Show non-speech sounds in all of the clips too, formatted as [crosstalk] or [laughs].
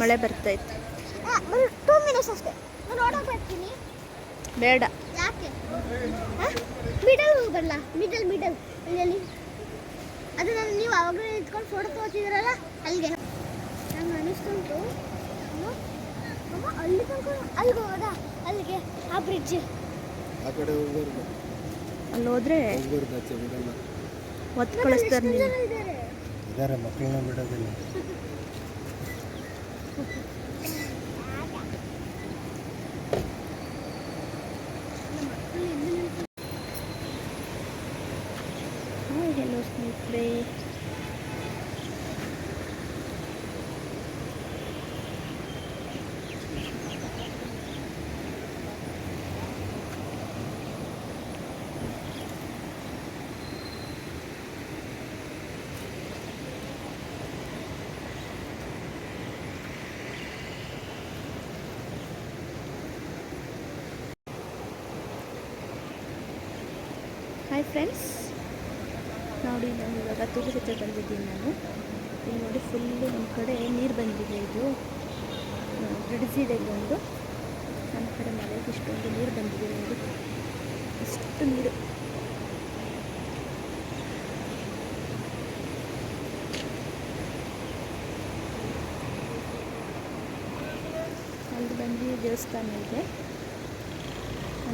ಮಳೆ ಬರ್ತೈತೆ two minutes ಅಷ್ಟೇ. ನಾನು ಓಡೋಕೆ ಬರ್ತೀನಿ ಬೇಡ. ಯಾಕೆ? ಮಿಡಲ್ ಹೋಗಲ್ಲ. ಮಿಡಲ್ ಮಿಡಲ್ ಇಲ್ಲಿ ಅದು ನಾನು ನೀವು ಅವಾಗಲೇ ನಿಂತ್ಕೊಂಡು ಫೋಟೋ ತಗೋತಿದ್ರಲ್ಲ ಅಲ್ಲಿಗೆ. ನಂಗೆ ಅನಿಸ್ತುಂಟು ಅಲ್ಲಿ ತನಕ ಅಲ್ಲಿಗೆ ಹೋಗೋದಾ? ಅಲ್ಲಿಗೆ ಆ ಬ್ರಿಡ್ಜ್ ಆ ಕಡೆ ಹೋಗೋರ್ದು ಅಲ್ಲಿ ಹೋದ್ರೆ ಹೋಗೋರ್ದು ಆಚೆ ಬಿಡಲ್ಲ ಒತ್ತು ಕಳಿಸ್ತಾರೆ ಇದ್ದಾರೆ ಇದಾರೆ ಮಕ್ಕಳನ್ನ ಬಿಡೋದಿಲ್ಲ. [laughs] Thank [laughs] you. ಹಾಯ್ ಫ್ರೆಂಡ್ಸ್ ನೋಡಿ, ನಾನು ಇವಾಗ ತುಳು ಜೊತೆ ಬಂದಿದ್ದೀನಿ ನಾನು. ಇಲ್ಲಿ ನೋಡಿ ಫುಲ್ಲು ನಮ್ಮ ಕಡೆ ನೀರು ಬಂದಿದೆ ಇದು. ಬ್ರಿಡ್ಜ್ ಇದೆ ಇಲ್ಲೊಂದು ನಮ್ಮ ಕಡೆ ಮಳೆಗೆ ಇಷ್ಟೊಂದು ನೀರು ಬಂದಿದೆ ನೋಡಿ. ಇಷ್ಟು ನೀರು. ಅಲ್ಲಿ ಬಂದು ದೇವಸ್ಥಾನ ಇದೆ.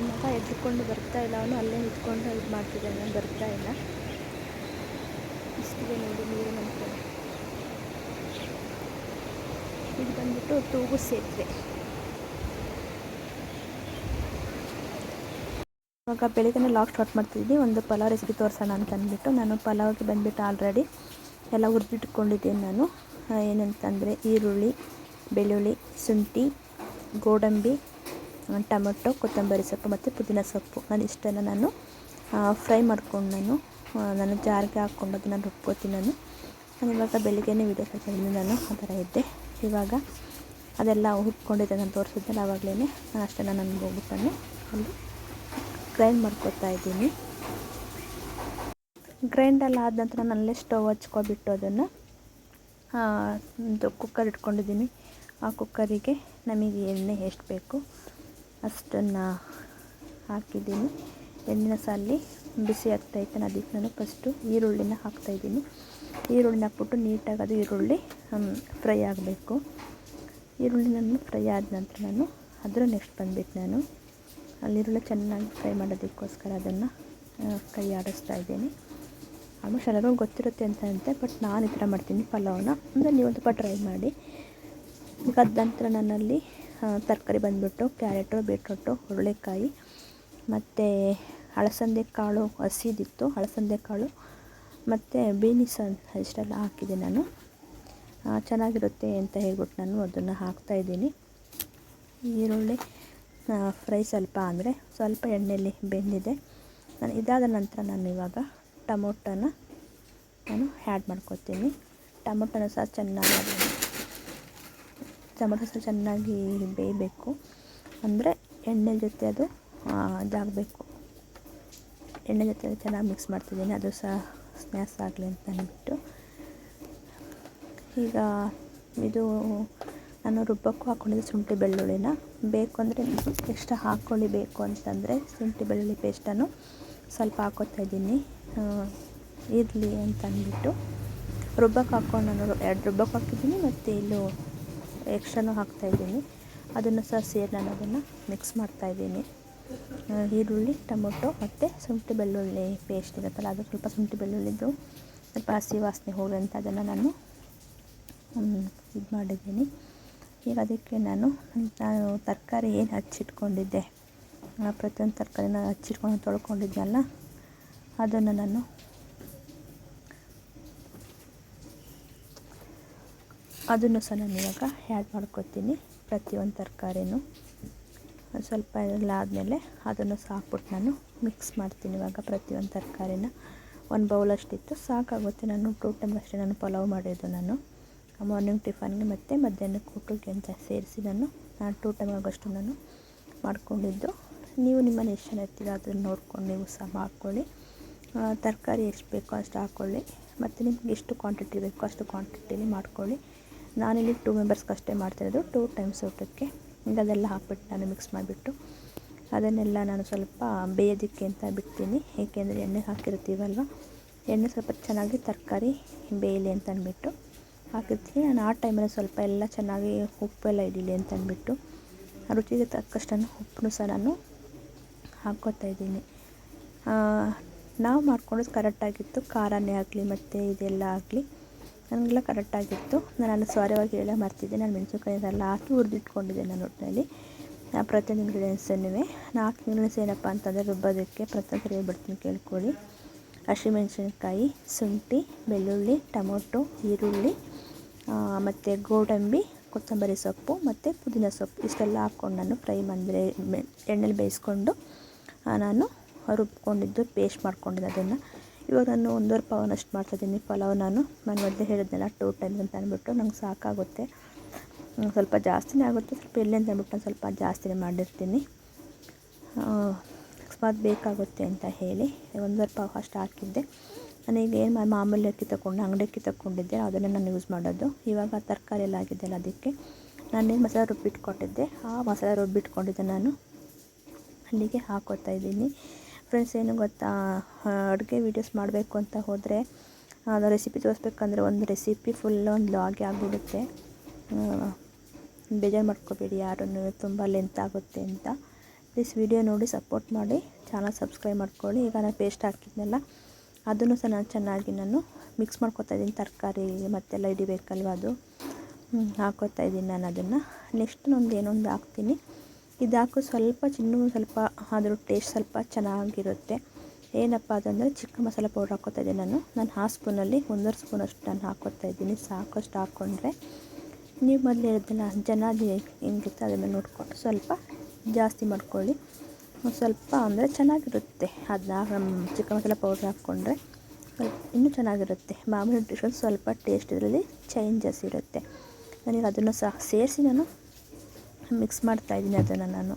ಮಗ ಎದ್ದುಕೊಂಡು ಬರ್ತಾ ಇಲ್ಲ. ಅವನು ಅಲ್ಲೇ ನಿಂತ್ಕೊಂಡು ಇದು ಮಾಡ್ತಿದ್ದಾನೆ. ಬರ್ತಾ ಇಲ್ಲ. ಇಷ್ಟಿದೆ ನೋಡಿ ನೀರು ನಮ್ಮ ಇದು ಬಂದ್ಬಿಟ್ಟು ತೂಗು ಸೇತುವೆ. ಇವಾಗ ಬೆಳಿಗ್ಗೆ ಲಾಕ್ ಸ್ಟಾರ್ಟ್ ಮಾಡ್ತಿದ್ದೀನಿ ಒಂದು ಪಲಾವ್ ರೆಸಿಪಿ ತೋರಿಸೋಣ ಅಂತ ಅಂದ್ಬಿಟ್ಟು ನಾನು ಪಲಾವ್ಗೆ ಬಂದ್ಬಿಟ್ಟು ಆಲ್ರೆಡಿ ಎಲ್ಲ ಹುರಿದಿಟ್ಕೊಂಡಿದ್ದೀನಿ ನಾನು. ಏನಂತಂದರೆ ಈರುಳ್ಳಿ, ಬೆಳ್ಳುಳ್ಳಿ, ಶುಂಠಿ, ಗೋಡಂಬಿ ಟೊಮೆಟೊ, ಕೊತ್ತಂಬರಿ ಸೊಪ್ಪು ಮತ್ತು ಪುದೀನ ಸೊಪ್ಪು. ನಾನು ಇಷ್ಟನ್ನು ನಾನು ಫ್ರೈ ಮಾಡ್ಕೊಂಡು ನಾನು ನಾನು ಜಾರಿಗೆ ಹಾಕ್ಕೊಂಡು ಅದನ್ನು ರುಬ್ಕೋತೀನಿ ನಾನು. ನಾನು ಇವಾಗ ಬೆಳಿಗ್ಗೆನೇ ವೀಡಿಯೋ ಹಾಕಿದ್ದೀನಿ ನಾನು ಆ ಥರ ಇದ್ದೆ. ಇವಾಗ ಅದೆಲ್ಲ ಹುಟ್ಕೊಂಡಿದ್ದೆ ನಾನು ತೋರಿಸಿದ್ದೆಲ್ಲ ಆವಾಗಲೇ ನಾನು ಅಷ್ಟನ್ನು ನಾನು ಹೋಗ್ಬಿಟ್ಟು ಅಲ್ಲಿ ಗ್ರೈಂಡ್ ಮಾಡ್ಕೊತಾ ಇದ್ದೀನಿ. ಗ್ರೈಂಡೆಲ್ಲ ಆದ ನಂತರ ನಾನು ಅಲ್ಲೇ ಸ್ಟವ್ ಹಚ್ಕೊಬಿಟ್ಟು ಅದನ್ನು ಕುಕ್ಕರ್ ಇಟ್ಕೊಂಡಿದ್ದೀನಿ. ಆ ಕುಕ್ಕರಿಗೆ ನಮಗೆ ಎಣ್ಣೆ ಎಷ್ಟು ಬೇಕು? ಅಷ್ಟನ್ನು ಹಾಕಿದ್ದೀನಿ. ಎಣ್ಣಿನ ಸಾಲಿ ಬಿಸಿ ಆಗ್ತಾಯಿತ್ತು ನಾನು ಅದಕ್ಕೆ ನಾನು ಫಸ್ಟು ಈರುಳ್ಳಿನ ಹಾಕ್ತಾಯಿದ್ದೀನಿ ಈರುಳ್ಳಿನ ಹಾಕ್ಬಿಟ್ಟು ನೀಟಾಗಿ ಅದು ಈರುಳ್ಳಿ ಫ್ರೈ ಆಗಬೇಕು. ಈರುಳ್ಳಿ ನಾನು ಫ್ರೈ ಆದ ನಂತರ ನಾನು ಅದರ ನೆಕ್ಸ್ಟ್ ಬಂದ್ಬಿಟ್ಟು ನಾನು ಅಲ್ಲಿ ಈರುಳ್ಳಿ ಚೆನ್ನಾಗಿ ಫ್ರೈ ಮಾಡೋದಕ್ಕೋಸ್ಕರ ಅದನ್ನು ಕೈ ಆಡಿಸ್ತಾ ಇದ್ದೀನಿ. ಆಲ್ಮೋಸ್ಟ್ ಎಲ್ಲರಿಗೂ ಗೊತ್ತಿರುತ್ತೆ ಅಂತ ಅಂತೆ, ಬಟ್ ನಾನು ಈ ಥರ ಮಾಡ್ತೀನಿ ಪಲಾವ್ನ. ಅಂದರೆ ನೀವು ಸ್ವಲ್ಪ ಟ್ರೈ ಮಾಡಿ. ಅದ ನಂತರ ನನ್ನಲ್ಲಿ ತರಕಾರಿ ಬಂದುಬಿಟ್ಟು, ಕ್ಯಾರೆಟು, ಬೀಟ್ರೂಟು, ಹುರುಳಿಕಾಯಿ, ಮತ್ತು ಅಳಸಂದೆ ಕಾಳು ಹಸಿದಿತ್ತು ಅಳಸಂದೆ ಕಾಳು ಮತ್ತು ಬೀನಿಸ್ ಇಷ್ಟೆಲ್ಲ ಹಾಕಿದೆ ನಾನು. ಚೆನ್ನಾಗಿರುತ್ತೆ ಅಂತ ಹೇಳ್ಬಿಟ್ಟು ನಾನು ಅದನ್ನು ಹಾಕ್ತಾಯಿದ್ದೀನಿ ಈರುಳ್ಳಿ ಫ್ರೈ ಸ್ವಲ್ಪ ಅಂದರೆ ಸ್ವಲ್ಪ ಎಣ್ಣೆಯಲ್ಲಿ ಬೆಂದಿದೆ. ನಾನು ಇದಾದ ನಂತರ ನಾನು ಇವಾಗ ಟೊಮೊಟೊನ ನಾನು ಆ್ಯಡ್ ಮಾಡ್ಕೊತೀನಿ. ಟೊಮೊಟೊನ ಸಹ ಚೆನ್ನಾಗಿ ಟೊಮೊಟೊ ಸಹ ಚೆನ್ನಾಗಿ ಬೇಯಬೇಕು. ಅಂದರೆ ಎಣ್ಣೆ ಜೊತೆ ಅದು ಇದಾಗಬೇಕು. ಎಣ್ಣೆ ಜೊತೆ ಚೆನ್ನಾಗಿ ಮಿಕ್ಸ್ ಮಾಡ್ತಿದ್ದೀನಿ. ಅದು ಸಹ ಸ್ನ್ಯಾಸ್ ಆಗಲಿ ಅಂತ ಅಂದ್ಬಿಟ್ಟು. ಈಗ ಇದು ನಾನು ರುಬ್ಬಕ್ಕೂ ಹಾಕ್ಕೊಂಡಿದ್ದೆ ಶುಂಠಿ ಬೆಳ್ಳುಳ್ಳಿನ. ಬೇಕು ಅಂದರೆ ಎಕ್ಸ್ಟ್ರಾ ಹಾಕ್ಕೊಳ್ಳಿ ಬೇಕು ಅಂತಂದರೆ ಶುಂಠಿ ಬೆಳ್ಳುಳ್ಳಿ ಪೇಸ್ಟನ್ನು ಸ್ವಲ್ಪ ಹಾಕೋತಾ ಇದ್ದೀನಿ. ಇರಲಿ ಅಂತ ಅಂದ್ಬಿಟ್ಟು. ರುಬ್ಬಕ್ಕೆ ಹಾಕ್ಕೊಂಡು ನಾನು ಎರಡು ರುಬ್ಬಕ್ಕೆ ಹಾಕಿದ್ದೀನಿ. ಮತ್ತು ಇಲ್ಲೂ ಎಕ್ಸ್ಟ್ರಾನೂ ಹಾಕ್ತಾಯಿದ್ದೀನಿ ಅದನ್ನು ಸಹ ಸೇರಿ ನಾನು ಅದನ್ನು ಮಿಕ್ಸ್ ಮಾಡ್ತಾಯಿದ್ದೀನಿ ಈರುಳ್ಳಿ, ಟೊಮೊಟೊ ಮತ್ತು ಶುಂಠಿ ಬೆಳ್ಳುಳ್ಳಿ ಪೇಸ್ಟ್ ಇರುತ್ತಲ್ಲ, ಅದು ಸ್ವಲ್ಪ ಶುಂಠಿ ಬೆಳ್ಳುಳ್ಳಿದು ಸ್ವಲ್ಪ ಹಸಿ ವಾಸನೆ ಅಂತ ಅದನ್ನು ನಾನು ಇದು ಮಾಡಿದ್ದೀನಿ. ಈಗ ಅದಕ್ಕೆ ನಾನು ನಾನು ತರಕಾರಿ ಏನು ಹಚ್ಚಿಟ್ಕೊಂಡಿದ್ದೆ ಪ್ರತಿಯೊಂದು ತರಕಾರಿನ ಹಚ್ಚಿಟ್ಕೊಂಡು ತೊಳ್ಕೊಂಡಿದ್ನಲ್ಲ, ಅದನ್ನು ನಾನು ಅದನ್ನು ಸಹ ನಾನು ಇವಾಗ ಆ್ಯಡ್ ಮಾಡ್ಕೊತೀನಿ. ಪ್ರತಿಯೊಂದು ತರಕಾರಿನೂ ಸ್ವಲ್ಪ ಎಲ್ಲ ಆದಮೇಲೆ ಅದನ್ನು ಸಾಕ್ಬಿಟ್ಟು ನಾನು ಮಿಕ್ಸ್ ಮಾಡ್ತೀನಿ ಇವಾಗ ಪ್ರತಿಯೊಂದು ತರಕಾರಿನ. ಒಂದು ಬೌಲಷ್ಟಿತ್ತು ಸಾಕಾಗುತ್ತೆ. ನಾನು ಟೂ ಟೈಮ್ ಅಷ್ಟೇ, ನಾನು ಪಲಾವ್ ಮಾಡಿದ್ದು ನಾನು. ಮಾರ್ನಿಂಗ್ ಟಿಫನ್ಗೆ ಮತ್ತು ಮಧ್ಯಾಹ್ನಕ್ಕೆ ಊಟಕ್ಕೆ ಅಂತ ಸೇರಿಸಿ ನಾನು ನಾನು ಟೂ ಟೈಮ್ ಆಗೋಷ್ಟು ನಾನು ಮಾಡ್ಕೊಂಡಿದ್ದು. ನೀವು ನಿಮ್ಮನ್ನು ಎಷ್ಟು ಜನ ಇರ್ತೀರ ಅದನ್ನು ನೋಡ್ಕೊಂಡು ನೀವು ಸಹ ಮಾಡ್ಕೊಳ್ಳಿ. ತರಕಾರಿ ಎಷ್ಟು ಬೇಕೋ ಅಷ್ಟು ಹಾಕ್ಕೊಳ್ಳಿ ಮತ್ತು ನಿಮ್ಗೆ ಎಷ್ಟು ಕ್ವಾಂಟಿಟಿ ಬೇಕೋ ಅಷ್ಟು ಕ್ವಾಂಟಿಟಿಲಿ ಮಾಡ್ಕೊಳ್ಳಿ. ನಾನಿಲ್ಲಿ ಟೂ ಮೆಂಬರ್ಸ್ಗೆ ಅಷ್ಟೇ ಮಾಡ್ತಾಯಿರೋದು ಟೂ ಟೈಮ್ಸ್ ಊಟಕ್ಕೆ. ಹಿಂಗೆ ಅದೆಲ್ಲ ಹಾಕ್ಬಿಟ್ಟು ನಾನು ಮಿಕ್ಸ್ ಮಾಡಿಬಿಟ್ಟು ಅದನ್ನೆಲ್ಲ ನಾನು ಸ್ವಲ್ಪ ಬೇಯೋದಕ್ಕೆ ಅಂತ ಬಿಡ್ತೀನಿ. ಏಕೆಂದರೆ ಎಣ್ಣೆ ಹಾಕಿರ್ತೀವಲ್ವ? ಎಣ್ಣೆ ಸ್ವಲ್ಪ ಚೆನ್ನಾಗಿ ತರಕಾರಿ ಬೇಯಲಿ ಅಂತ ಅಂದ್ಬಿಟ್ಟು ಹಾಕಿರ್ತೀನಿ. ನಾನು ಆ ಟೈಮಲ್ಲಿ ಸ್ವಲ್ಪ ಎಲ್ಲ ಚೆನ್ನಾಗಿ ಉಪ್ಪೆಲ್ಲ ಹಿಡೀಲಿ ಅಂತ ಅಂದ್ಬಿಟ್ಟು ರುಚಿಗೆ ತಕ್ಕಷ್ಟನ್ನು ಉಪ್ಪನ್ನು ಸಹ ನಾನು ಹಾಕ್ಕೋತಾ ಇದ್ದೀನಿ. ನಾವು ಮಾಡ್ಕೊಂಡು ಕರೆಕ್ಟಾಗಿತ್ತು ಖಾರನೇ ಆಗಲಿ, ಮತ್ತು ಇದೆಲ್ಲ ಆಗಲಿ. ನನಗೆಲ್ಲ ಕರೆಕ್ಟಾಗಿತ್ತು. ನಾನು ಸಾರವಾಗಿ ಹೇಳೇ ಮರ್ತಿದ್ದೆ. ನಾನು ಮೆಣಸಿನ್ಕಾಯಿ ಎಲ್ಲ ಹಾಕಿ ಹುರಿದಿಟ್ಕೊಂಡಿದ್ದೆ ನಾನು ಒಟ್ಟಿನಲ್ಲಿ ಪ್ರತಿಯೊಂದು ಇಂಗ್ರೀಡಿಯೆಂಟ್ಸನ್ನು ನಾಲ್ಕು ಇಂಗ್ರೀಡಿಯೆಂಟ್ಸ್ ಏನಪ್ಪ ಅಂತಂದರೆ ರುಬ್ಬೋದಕ್ಕೆ ಪ್ರತಿಯೊಂದು ಹೇಳ್ಬಿಡ್ತೀನಿ ಕೇಳ್ಕೊಳ್ಳಿ. ಹಸಿಮೆಣಸಿನ್ಕಾಯಿ ಶುಂಠಿ, ಬೆಳ್ಳುಳ್ಳಿ, ಟೊಮೊಟೊ, ಈರುಳ್ಳಿ ಮತ್ತು ಗೋಡಂಬಿ, ಕೊತ್ತಂಬರಿ ಸೊಪ್ಪು ಮತ್ತು ಪುದೀನ ಸೊಪ್ಪು ಇಷ್ಟೆಲ್ಲ ಹಾಕ್ಕೊಂಡು ನಾನು ಫ್ರೈ ಅಂದರೆ ಎಣ್ಣೆಲಿ ಬೇಯಿಸ್ಕೊಂಡು ನಾನು ರುಬ್ಕೊಂಡಿದ್ದು ಪೇಸ್ಟ್ ಮಾಡ್ಕೊಂಡಿದ್ದೆ ಅದನ್ನು. ಇವಾಗ ನಾನು ಒಂದೂವರೆ ಪವನಷ್ಟು ಮಾಡ್ತಾಯಿದ್ದೀನಿ ಪಲಾವ್ ನಾನು. ನಾನು ಮೊದಲೇ ಹೇಳಿದ್ನಲ್ಲ ಟೂ ಟೈಮ್ಸ್ ಅಂತ ಅಂದ್ಬಿಟ್ಟು ನಂಗೆ ಸಾಕಾಗುತ್ತೆ. ಸ್ವಲ್ಪ ಜಾಸ್ತಿನೇ ಆಗುತ್ತೆ. ಸ್ವಲ್ಪ ಎಲ್ಲಿ ಅಂತ ಅಂದ್ಬಿಟ್ಟು ನಾನು ಸ್ವಲ್ಪ ಜಾಸ್ತಿನೇ ಮಾಡಿರ್ತೀನಿ. ಅಕಸ್ಮಾತ್ ಬೇಕಾಗುತ್ತೆ ಅಂತ ಹೇಳಿ ಒಂದೂವರೆ ಪಾವ್ ಅಷ್ಟು ಹಾಕಿದ್ದೆ. ಈಗ ಏನು ಮಾಮೂಲಿ ಅಕ್ಕಿ ತಗೊಂಡು, ಅಂಗಡಿ ಅಕ್ಕಿ ತಗೊಂಡಿದ್ದೆ. ಅದನ್ನೇ ನಾನು ಯೂಸ್ ಮಾಡೋದು. ಇವಾಗ ತರಕಾರಿ ಎಲ್ಲ ಆಗಿದ್ದೆಲ್ಲ ಅದಕ್ಕೆ ನಾನೇನು ಮಸಾಲೆ ರುಬ್ಬಿಟ್ಕೊಟ್ಟಿದ್ದೆ ಆ ಮಸಾಲೆ ರುಬ್ಬಿಟ್ಕೊಂಡಿದ್ದೆ ನಾನು. ಅಲ್ಲಿಗೆ ಹಾಕೋತಾ ಇದ್ದೀನಿ. ಫ್ರೆಂಡ್ಸ್ ಏನು ಗೊತ್ತಾ? ಅಡುಗೆ ವೀಡಿಯೋಸ್ ಮಾಡಬೇಕು ಅಂತ ಹೋದರೆ ಅದು ರೆಸಿಪಿ ತೋರಿಸ್ಬೇಕಂದ್ರೆ ಒಂದು ರೆಸಿಪಿ ಫುಲ್ ಒಂದು ಲಾಗೆ ಆಗಿಬಿಡುತ್ತೆ. ಬೇಜಾರು ಮಾಡ್ಕೋಬೇಡಿ ಯಾರನ್ನು ತುಂಬ ಲೆಂತ್ ಆಗುತ್ತೆ ಅಂತ. ಪ್ಲೀಸ್ ವಿಡಿಯೋ ನೋಡಿ ಸಪೋರ್ಟ್ ಮಾಡಿ ಚಾನಲ್ ಸಬ್ಸ್ಕ್ರೈಬ್ ಮಾಡ್ಕೊಳ್ಳಿ. ಈಗ ನಾನು ಪೇಸ್ಟ್ ಹಾಕಿದ್ನಲ್ಲ, ಅದನ್ನು ಸಹ ನಾನು ಚೆನ್ನಾಗಿ ನಾನು ಮಿಕ್ಸ್ ಮಾಡ್ಕೊತಾ ಇದ್ದೀನಿ. ತರಕಾರಿ ಮತ್ತೆಲ್ಲ ಹಿಡಿಬೇಕಲ್ವ ಅದು? ಹಾಕೋತಾ ಇದ್ದೀನಿ ನಾನು ಅದನ್ನು. ನೆಕ್ಸ್ಟ್ ನಂದು ಏನೊಂದು ಹಾಕ್ತೀನಿ. ಇದು ಹಾಕು ಸ್ವಲ್ಪ, ಚಿನ್ನು ಸ್ವಲ್ಪ ಅದ್ರ ಟೇಸ್ಟ್ ಸ್ವಲ್ಪ ಚೆನ್ನಾಗಿರುತ್ತೆ. ಏನಪ್ಪ ಅದಂದರೆ ಚಿಕ್ಕ ಮಸಾಲೆ ಪೌಡ್ರ್ ಹಾಕೋತಾ ಇದ್ದೀನಿ ನಾನು. ನಾನು ಆ ಸ್ಪೂನಲ್ಲಿ ಒಂದೂವರೆ ಸ್ಪೂನಷ್ಟು ನಾನು ಹಾಕೋತಾ ಇದ್ದೀನಿ. ಸಾಕಷ್ಟು ಹಾಕ್ಕೊಂಡ್ರೆ ನೀವು ಮೊದಲು ಹೇಳಿದ್ದಲ್ಲ ಜನ ಹೆಂಗಿರುತ್ತೆ ಅದನ್ನು ನೋಡಿಕೊಂಡು ಸ್ವಲ್ಪ ಜಾಸ್ತಿ ಮಾಡ್ಕೊಳ್ಳಿ. ಸ್ವಲ್ಪ ಅಂದರೆ ಚೆನ್ನಾಗಿರುತ್ತೆ. ಅದನ್ನ ಚಿಕ್ಕ ಮಸಾಲೆ ಪೌಡ್ರ್ ಹಾಕ್ಕೊಂಡ್ರೆ ಸ್ವಲ್ಪ ಇನ್ನೂ ಚೆನ್ನಾಗಿರುತ್ತೆ. ಮಾಮೂಲಿ ಡಿಶಲ್ಲಿ ಸ್ವಲ್ಪ ಟೇಸ್ಟ್ ಇದರಲ್ಲಿ ಚೇಂಜಸ್ ಇರುತ್ತೆ. ನನಗೆ ಅದನ್ನು ಸಹ ಸೇರಿಸಿ ನಾನು ಮಿಕ್ಸ್ ಮಾಡ್ತಾ ಇದ್ದೀನಿ ಅದನ್ನು ನಾನು.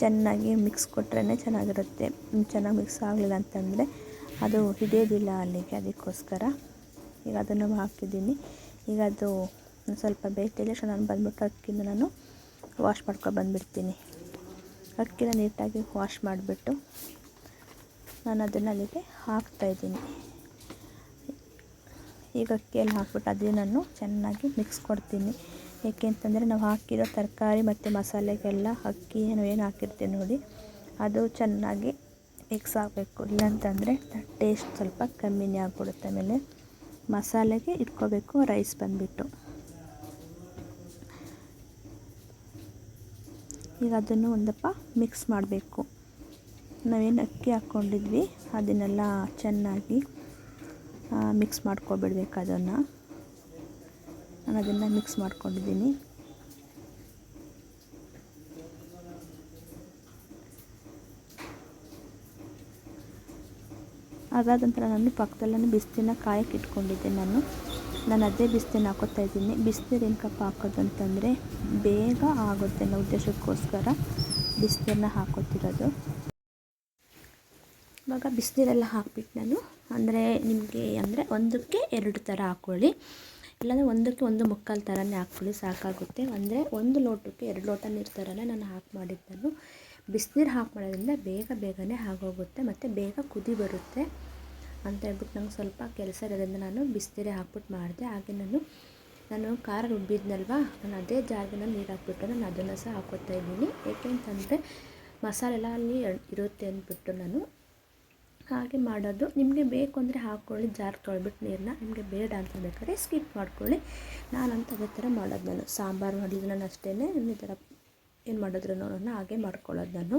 ಚೆನ್ನಾಗಿ ಮಿಕ್ಸ್ ಕೊಟ್ರೇ ಚೆನ್ನಾಗಿರುತ್ತೆ. ಚೆನ್ನಾಗಿ ಮಿಕ್ಸ್ ಆಗಲಿಲ್ಲ ಅಂತಂದರೆ ಅದು ಹಿಡಿಯೋದಿಲ್ಲ ಅಲ್ಲಿಗೆ ಅದಕ್ಕೋಸ್ಕರ. ಈಗ ಅದನ್ನು ಹಾಕಿದ್ದೀನಿ. ಈಗ ಅದು ಸ್ವಲ್ಪ ಬೇಯ್ತಿದೆ ಸೊ ನಾನು ಬಂದ್ಬಿಟ್ಟು ಅಕ್ಕಿನ ನಾನು ವಾಶ್ ಮಾಡ್ಕೊಂಡು ಬಂದುಬಿಡ್ತೀನಿ. ಅಕ್ಕಿನ ನೀಟಾಗಿ ವಾಶ್ ಮಾಡಿಬಿಟ್ಟು ನಾನು ಅದನ್ನು ಅಲ್ಲಿಗೆ ಹಾಕ್ತಾಯಿದ್ದೀನಿ ಈಗ ಅಕ್ಕಿಯಲ್ಲಿ ಹಾಕ್ಬಿಟ್ಟು ಅದೇ ನಾನು ಚೆನ್ನಾಗಿ ಮಿಕ್ಸ್ ಕೊಡ್ತೀನಿ. ಏಕೆ ಅಂತಂದರೆ ನಾವು ಹಾಕಿರೋ ತರಕಾರಿ ಮತ್ತು ಮಸಾಲೆಗೆಲ್ಲ ಅಕ್ಕಿ ಏನು ಹಾಕಿರ್ತೀವಿ ನೋಡಿ, ಅದು ಚೆನ್ನಾಗಿ ಮಿಕ್ಸ್ ಆಗಬೇಕು. ಇಲ್ಲಾಂತಂದರೆ ಟೇಸ್ಟ್ ಸ್ವಲ್ಪ ಕಮ್ಮಿನೇ ಆಗ್ಬಿಡುತ್ತೆ ಆಮೇಲೆ ಮಸಾಲೆಗೆ ಇಟ್ಕೋಬೇಕು ರೈಸ್ ಬಂದುಬಿಟ್ಟು. ಈಗ ಅದನ್ನು ಒಂದಪ್ಪ ಮಿಕ್ಸ್ ಮಾಡಬೇಕು. ನಾವೇನು ಅಕ್ಕಿ ಹಾಕ್ಕೊಂಡಿದ್ವಿ, ಅದನ್ನೆಲ್ಲ ಚೆನ್ನಾಗಿ ಮಿಕ್ಸ್ ಮಾಡ್ಕೊಬಿಡ್ಬೇಕು ಅದನ್ನು. ನಾನು ಅದನ್ನು ಮಿಕ್ಸ್ ಮಾಡ್ಕೊಂಡಿದ್ದೀನಿ. ಅದಾದ ನಂತರ ನಾನು ಪಕ್ಕದಲ್ಲೇ ಬಿಸ್ತಿನ ಕಾಯಕ್ಕೆ ಇಟ್ಕೊಂಡಿದ್ದೆ ನಾನು. ನಾನು ಅದೇ ಬಿಸ್ತಿನ ಹಾಕೋತಾ ಇದ್ದೀನಿ. ಬಿಸಿನೀರು ಏನಕ್ಕಪ್ಪ ಹಾಕೋದು ಅಂತಂದರೆ ಬೇಗ ಆಗುತ್ತೆ ಅನ್ನೋ ಉದ್ದೇಶಕ್ಕೋಸ್ಕರ ಬಿಸಿನೀರನ್ನ ಹಾಕೋತಿರೋದು. ಇವಾಗ ಬಿಸಿನೀರೆಲ್ಲ ಹಾಕ್ಬಿಟ್ಟು ನಾನು ಅಂದರೆ ನಿಮಗೆ ಅಂದರೆ ಒಂದಕ್ಕೆ ಎರಡು ಥರ ಹಾಕ್ಕೊಳ್ಳಿ ಇಲ್ಲಾಂದರೆ ಒಂದಕ್ಕೆ ಒಂದು ಮುಕ್ಕಾಲು ಥರನೇ ಹಾಕ್ಕೊಳ್ಳಿ, ಸಾಕಾಗುತ್ತೆ. ಅಂದರೆ ಒಂದು ಲೋಟಕ್ಕೆ ಎರಡು ಲೋಟ ನೀರು ಥರನೇ ನಾನು ಹಾಕಿ ಮಾಡಿದ್ದನ್ನು. ಬಿಸಿನೀರು ಹಾಕಿ ಮಾಡೋದ್ರಿಂದ ಬೇಗ ಬೇಗನೆ ಆಗೋಗುತ್ತೆ, ಮತ್ತು ಬೇಗ ಕುದಿ ಬರುತ್ತೆ ಅಂತ ಹೇಳ್ಬಿಟ್ಟು ನಂಗೆ ಸ್ವಲ್ಪ ಕೆಲಸ ಇರೋದ್ರಿಂದ ನಾನು ಬಿಸಿನೀರೇ ಹಾಕ್ಬಿಟ್ಟು ಮಾಡಿದೆ. ಹಾಗೆ ನಾನು ನಾನು ಖಾರ ರುಬ್ಬಿದ್ನಲ್ವ, ನಾನು ಅದೇ ಜಾರಿಗೆ ನೀರು ಹಾಕ್ಬಿಟ್ಟು ನಾನು ಅದನ್ನು ಸಹ ಹಾಕೋತಾ ಇದ್ದೀನಿ. ಏಕೆಂತಂದರೆ ಮಸಾಲೆಲ್ಲ ಅಲ್ಲಿ ಇರುತ್ತೆ ಅಂದ್ಬಿಟ್ಟು ನಾನು ಹಾಗೆ ಮಾಡೋದು. ನಿಮಗೆ ಬೇಕು ಅಂದರೆ ಹಾಕ್ಕೊಳ್ಳಿ, ಜಾರ್ ತೊಳ್ಬಿಟ್ಟು ನೀರನ್ನ ನಿಮಗೆ ಬೇಡ ಅಂತ ಬೇಕಾದ್ರೆ ಸ್ಕಿಪ್ ಮಾಡ್ಕೊಳ್ಳಿ. ನಾನಂತ ಅದೇ ಥರ ಮಾಡೋದು ನಾನು. ಸಾಂಬಾರು ಮಾಡಿದ್ರು ನಾನು ಅಷ್ಟೇ ಈ ಥರ ಏನು ಮಾಡಿದ್ರು ನಾನು ಹಾಗೆ ಮಾಡ್ಕೊಳ್ಳೋದು ನಾನು.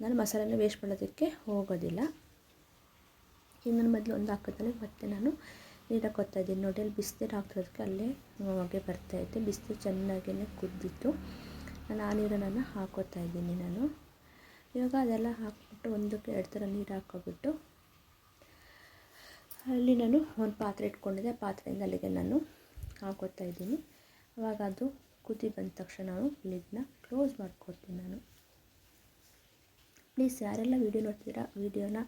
ನಾನು ಮಸಾಲೆನ ವೇಸ್ಟ್ ಮಾಡೋದಕ್ಕೆ ಹೋಗೋದಿಲ್ಲ. ಈಗ ನನ್ನ ಮೊದಲು ಒಂದು ಹಾಕೋದಲ್ಲಿ ಮತ್ತೆ ನಾನು ನೀರು ಹಾಕೋತಾ ಇದ್ದೀನಿ. ನೋಡಿ, ಅಲ್ಲಿ ಬಿಸಿನೀರು ಹಾಕಿರೋದಕ್ಕೆ ಅಲ್ಲೇ ಹೊಗೆ ಬರ್ತಾಯಿತ್ತು ಬಿಸಿನೀರು ಚೆನ್ನಾಗೇ ಕುದ್ದಿತ್ತು. ನಾನು ಆ ನೀರನ್ನು ಹಾಕೋತಾ ಇದ್ದೀನಿ ನಾನು. ಇವಾಗ ಅದೆಲ್ಲ ಹಾಕ್ಬಿಟ್ಟು ಒಂದಕ್ಕೆ ಎರಡು ಥರ ನೀರು ಹಾಕೋಬಿಟ್ಟು ಅಲ್ಲಿ ನಾನು ಒಂದು ಪಾತ್ರೆ ಇಟ್ಕೊಂಡಿದ್ದೆ. ಆ ಪಾತ್ರೆಯಿಂದ ಅಲ್ಲಿಗೆ ನಾನು ಹಾಕೋತಾ ಇದ್ದೀನಿ. ಅವಾಗ ಅದು ಕುದಿ ಬಂದ ತಕ್ಷಣ ನಾನು ಲಿಡ್ನ ಕ್ಲೋಸ್ ಮಾಡ್ಕೊತೀನಿ ನಾನು. ಪ್ಲೀಸ್ ಯಾರೆಲ್ಲ ವೀಡಿಯೋ ನೋಡ್ತೀರಾ ವೀಡಿಯೋನ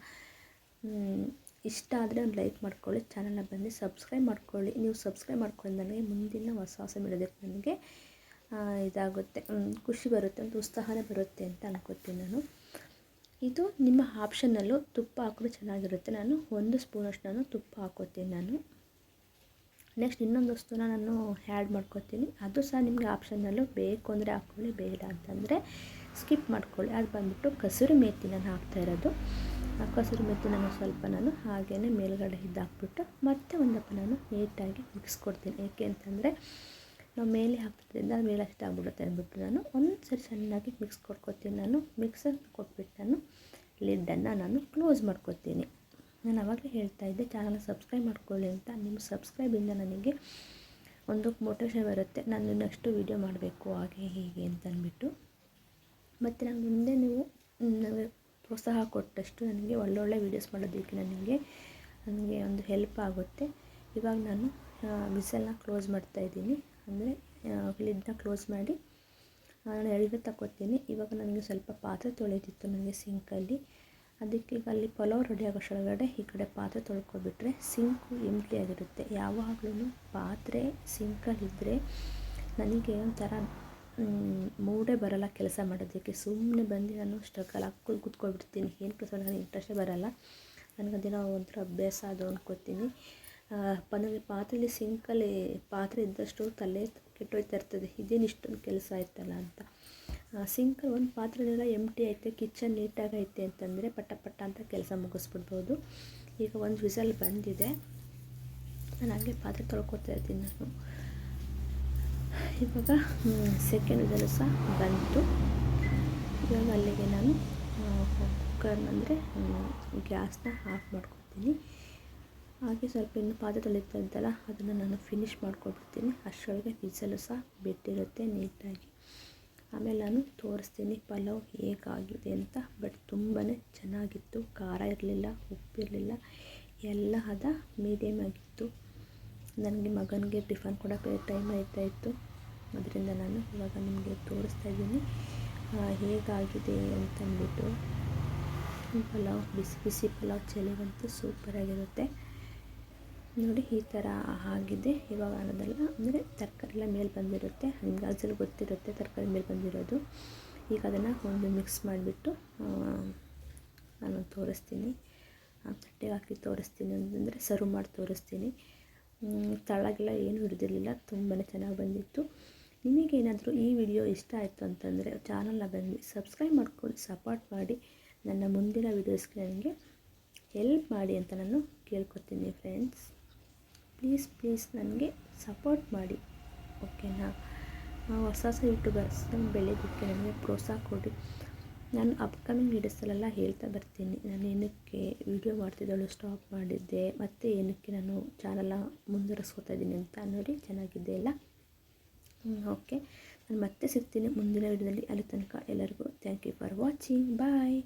ಇಷ್ಟ ಆದರೆ ಒಂದು ಲೈಕ್ ಮಾಡ್ಕೊಳ್ಳಿ, ಚಾನಲ್ನ ಬಂದು ಸಬ್ಸ್ಕ್ರೈಬ್ ಮಾಡ್ಕೊಳ್ಳಿ. ನೀವು ಸಬ್ಸ್ಕ್ರೈಬ್ ಮಾಡ್ಕೊಳ್ಳಿ ನನಗೆ ಮುಂದಿನ ಹೊಸ ಹೊಸ ಬಿಡೋದಕ್ಕೆ ನನಗೆ ಇದಾಗುತ್ತೆ ಖುಷಿ ಬರುತ್ತೆ, ಒಂದು ಉತ್ಸಾಹನೇ ಬರುತ್ತೆ ಅಂತ ಅನ್ಕೋತೀನಿ ನಾನು. ಇದು ನಿಮ್ಮ ಆಪ್ಷನ್ನಲ್ಲೂ ತುಪ್ಪ ಹಾಕಿದ್ರೆ ಚೆನ್ನಾಗಿರುತ್ತೆ. ನಾನು ಒಂದು ಸ್ಪೂನಷ್ಟು ನಾನು ತುಪ್ಪ ಹಾಕೋತೀನಿ ನಾನು. ನೆಕ್ಸ್ಟ್ ಇನ್ನೊಂದು ವಸ್ತುನ ನಾನು ಆ್ಯಡ್ ಮಾಡ್ಕೊತೀನಿ. ಅದು ಸಹ ನಿಮಗೆ ಆಪ್ಷನ್ನಲ್ಲೂ ಬೇಕು ಅಂದರೆ ಹಾಕ್ಕೊಳ್ಳಿ ಬೇಡ ಅಂತಂದರೆ ಸ್ಕಿಪ್ ಮಾಡ್ಕೊಳ್ಳಿ. ಅದು ಬಂದುಬಿಟ್ಟು ಕಸೂರಿ ಮೇಥಿ ನಾನು ಹಾಕ್ತಾ ಇರೋದು. ಆ ಕಸೂರಿ ಮೇಥಿ ನಾನು ಸ್ವಲ್ಪ ನಾನು ಹಾಗೆಯೇ ಮೇಲ್ಗಡೆ ಇದ್ದಾಕ್ಬಿಟ್ಟು ಮತ್ತೆ ಒಂದಪ್ಪ ನಾನು ನೀಟಾಗಿ ಮಿಕ್ಸ್ ಕೊಡ್ತೀನಿ. ಏಕೆ ಅಂತಂದರೆ ನಾವು ಮೇಲೆ ಹಾಕೋದ್ರಿಂದ ಮೇಲೆ ಅಷ್ಟು ಆಗ್ಬಿಡುತ್ತೆ ಅಂದ್ಬಿಟ್ಟು ನಾನು ಒಂದ್ಸರಿ ಚೆನ್ನಾಗಿ ಮಿಕ್ಸ್ ಕೊಟ್ಕೊತೀನಿ ನಾನು. ಮಿಕ್ಸರ್ ಕೊಟ್ಬಿಟ್ಟು ನಾನು ಲಿಡ್ಡನ್ನು ನಾನು ಕ್ಲೋಸ್ ಮಾಡ್ಕೊತೀನಿ. ನಾನು ಆವಾಗಲೇ ಹೇಳ್ತಾ ಇದ್ದೆ ಚಾನಲ್ ಸಬ್ಸ್ಕ್ರೈಬ್ ಮಾಡ್ಕೊಳ್ಳಿ ಅಂತ. ನಿಮ್ಮ ಸಬ್ಸ್ಕ್ರೈಬಿಂದ ನನಗೆ ಒಂದು ಮೋಟಿವೇಶನ್ ಬರುತ್ತೆ. ನಾನು ನೆಕ್ಸ್ಟು ವೀಡಿಯೋ ಮಾಡಬೇಕು, ಹಾಗೆ ಹೀಗೆ ಅಂತ ಅಂದ್ಬಿಟ್ಟು. ಮತ್ತು ನಾನು ಮುಂದೆ ನೀವು, ನನಗೆ ಪ್ರೋತ್ಸಾಹ ಕೊಟ್ಟಷ್ಟು ನನಗೆ ಒಳ್ಳೊಳ್ಳೆ ವೀಡಿಯೋಸ್ ಮಾಡೋದಕ್ಕೆ ನನಗೆ ನನಗೆ ಒಂದು ಹೆಲ್ಪ್ ಆಗುತ್ತೆ. ಇವಾಗ ನಾನು ವಿಸಲ್ನ ಕ್ಲೋಸ್ ಮಾಡ್ತಾ ಇದ್ದೀನಿ. ಅಂದರೆ ಲಿಡ್ನ ಕ್ಲೋಸ್ ಮಾಡಿ ನಾನು ಎಳ್ಗೆ ತಗೋತೀನಿ ಇವಾಗ ನನಗೆ ಸ್ವಲ್ಪ ಪಾತ್ರೆ ತೊಳೆದಿತ್ತು ನನಗೆ ಸಿಂಕಲ್ಲಿ ಅದಕ್ಕೆ ಈಗ ಅಲ್ಲಿ ಪಲಾವ್ ರೆಡಿ ಆಗೋಷ್ಟೊಳಗಡೆ ಈ ಕಡೆ ಪಾತ್ರೆ ತೊಳ್ಕೊಬಿಟ್ರೆ ಸಿಂಕು ಎಂಟಿ ಆಗಿರುತ್ತೆ. ಯಾವಾಗಲೂ ಪಾತ್ರೆ ಸಿಂಕಲ್ಲಿದ್ದರೆ ನನಗೆ ಒಂಥರ ಮೂಡೇ ಬರಲ್ಲ ಕೆಲಸ ಮಾಡೋದಕ್ಕೆ. ಸುಮ್ಮನೆ ಬಂದು ನಾನು ಸ್ಟ್ರಗಲ್ ಹಾಕ್ಕೊಂಡು ಕೂತ್ಕೊಳ್ಬಿಡ್ತೀನಿ. ಏನು ಕೆಲಸ ನನಗೆ ಇಂಟ್ರೆಸ್ಟೇ ಬರಲ್ಲ. ನನಗೆ ಅದೇನೋ ಒಂಥರ ಅಭ್ಯಾಸ ಅದು ಅಂದ್ಕೋತೀನಿ ನನಗೆ ಪಾತ್ರೆಯಲ್ಲಿ ಸಿಂಕಲ್ಲಿ ಪಾತ್ರೆ ಇದ್ದಷ್ಟು ತಲೆ ಕೆಟ್ಟೋಯ್ತಾ ಇರ್ತದೆ. ಇದೇನು ಇಷ್ಟೊಂದು ಕೆಲಸ ಆಯ್ತಲ್ಲ ಅಂತ. ಸಿಂಕಲ್ಲಿ ಒಂದು ಪಾತ್ರೆನೆಲ್ಲ ಎಂಟಿ ಐತೆ ಕಿಚನ್ ನೀಟಾಗೈತೆ ಅಂತಂದರೆ ಪಟ್ಟ ಪಟ್ಟ ಅಂತ ಕೆಲಸ ಮುಗಿಸ್ಬಿಡ್ಬೋದು. ಈಗ ಒಂದು ವಿಸಲ್ ಬಂದಿದೆ. ನಾನು ಹಾಗೆ ಪಾತ್ರೆ ತೊಳ್ಕೊತಾ ಇರ್ತೀನಿ ನಾನು. ಇವಾಗ ಸೆಕೆಂಡ್ ವಿಸಲು ಸಹ ಬಂತು. ಇವಾಗ ಅಲ್ಲಿಗೆ ನಾನು ಕುಕ್ಕರ್ನಂದರೆ ಗ್ಯಾಸ್ನ ಆಫ್ ಮಾಡ್ಕೊತೀನಿ. ಹಾಗೆ ಸ್ವಲ್ಪ ಇನ್ನು ಪಾತ್ರೆ ತೊಳಿತಾ ಇದ್ದಲ್ಲ ಅದನ್ನು ನಾನು ಫಿನಿಷ್ ಮಾಡ್ಕೊಬಿಡ್ತೀನಿ ಅಷ್ಟರೊಳಗೆ ವಿಸಲು ಸಹ ಬಿಟ್ಟಿರುತ್ತೆ ನೀಟಾಗಿ. ಆಮೇಲೆ ನಾನು ತೋರಿಸ್ತೀನಿ ಪಲಾವ್ ಹೇಗಾಗಿದೆ ಅಂತ. ಬಟ್ ತುಂಬಾ ಚೆನ್ನಾಗಿತ್ತು. ಖಾರ ಇರಲಿಲ್ಲ ಉಪ್ಪಿರಲಿಲ್ಲ ಎಲ್ಲ ಹದ ಮೀಡಿಯಮ್ ಆಗಿತ್ತು. ನನಗೆ ಮಗನಿಗೆ ಟಿಫನ್ ಕೊಡೋಕ್ಕೆ ಟೈಮ್ ಆಯ್ತಾ ಇತ್ತು. ಅದರಿಂದ ನಾನು ಇವಾಗ ನಿಮಗೆ ತೋರಿಸ್ತಾ ಇದ್ದೀನಿ. ಹೇಗಾಗಿದೆ ಅಂತಂದ್ಬಿಟ್ಟು. ಪಲಾವ್, ಬಿಸಿ ಬಿಸಿ ಪಲಾವ್, ಚಳಿಗಂತೂ ಸೂಪರಾಗಿರುತ್ತೆ ನೋಡಿ, ಈ ಥರ ಆಗಿದೆ ಇವಾಗ ಅನ್ನೋದಲ್ಲ. ಅಂದರೆ ತರಕಾರಿ ಎಲ್ಲ ಮೇಲೆ ಬಂದಿರುತ್ತೆ. ಹಂಗೆ ಅದ್ರಲ್ಲಿ ಗೊತ್ತಿರುತ್ತೆ ತರಕಾರಿ ಮೇಲೆ ಬಂದಿರೋದು. ಈಗ ಅದನ್ನು ಒಂದು ಮಿಕ್ಸ್ ಮಾಡಿಬಿಟ್ಟು ನಾನು ತೋರಿಸ್ತೀನಿ. ತಟ್ಟೆಗೆ ಹಾಕಿ ತೋರಿಸ್ತೀನಿ ಅಂತಂದರೆ ಸರ್ವ್ ಮಾಡಿ ತೋರಿಸ್ತೀನಿ. ತಳಗೆಲ್ಲ ಏನೂ ಹಿಡಿದಿರಲಿಲ್ಲ. ತುಂಬಾ ಚೆನ್ನಾಗಿ ಬಂದಿತ್ತು. ನಿಮಗೇನಾದರೂ ಈ ವಿಡಿಯೋ ಇಷ್ಟ ಆಯಿತು ಅಂತಂದರೆ ಚಾನಲ್ನ ಬಂದು ಸಬ್ಸ್ಕ್ರೈಬ್ ಮಾಡ್ಕೊಂಡು ಸಪೋರ್ಟ್ ಮಾಡಿ. ನನ್ನ ಮುಂದಿನ ವೀಡಿಯೋಸ್ಗೆ ನನಗೆ ಹೆಲ್ಪ್ ಮಾಡಿ ಅಂತ ನಾನು ಕೇಳ್ಕೊತೀನಿ ಫ್ರೆಂಡ್ಸ್ ಪ್ಲೀಸ್ ಪ್ಲೀಸ್ ನನಗೆ ಸಪೋರ್ಟ್ ಮಾಡಿ, ಓಕೆನಾ? ಹೊಸ ಹೊಸ ಯೂಟ್ಯೂಬರ್ಸ್ ಬೆಳೆಯೋದಕ್ಕೆ ನನಗೆ ಪ್ರೋತ್ಸಾಹ ಕೊಡಿ. ನಾನು ಅಪ್ಕಮಿಂಗ್ ವೀಡಿಯೋಸಲ್ಲೆಲ್ಲ ಹೇಳ್ತಾ ಬರ್ತೀನಿ. ನಾನು ಏನಕ್ಕೆ ವಿಡಿಯೋ ಮಾಡ್ತಿದ್ದಳು ಸ್ಟಾಪ್ ಮಾಡಿದ್ದೆ, ಮತ್ತು ಏನಕ್ಕೆ ನಾನು ಚಾನಲ್ಲ ಮುಂದುವರಿಸ್ಕೊತಾ ಇದ್ದೀನಿ ಅಂತ ನೋಡಿ ಚೆನ್ನಾಗಿದೆ ಎಲ್ಲ ಓಕೆ. ನಾನು ಮತ್ತೆ ಸಿಗ್ತೀನಿ ಮುಂದಿನ ವೀಡಿಯೋದಲ್ಲಿ ಅಲ್ಲಿ ತನಕ ಎಲ್ಲರಿಗೂ thank you for watching bye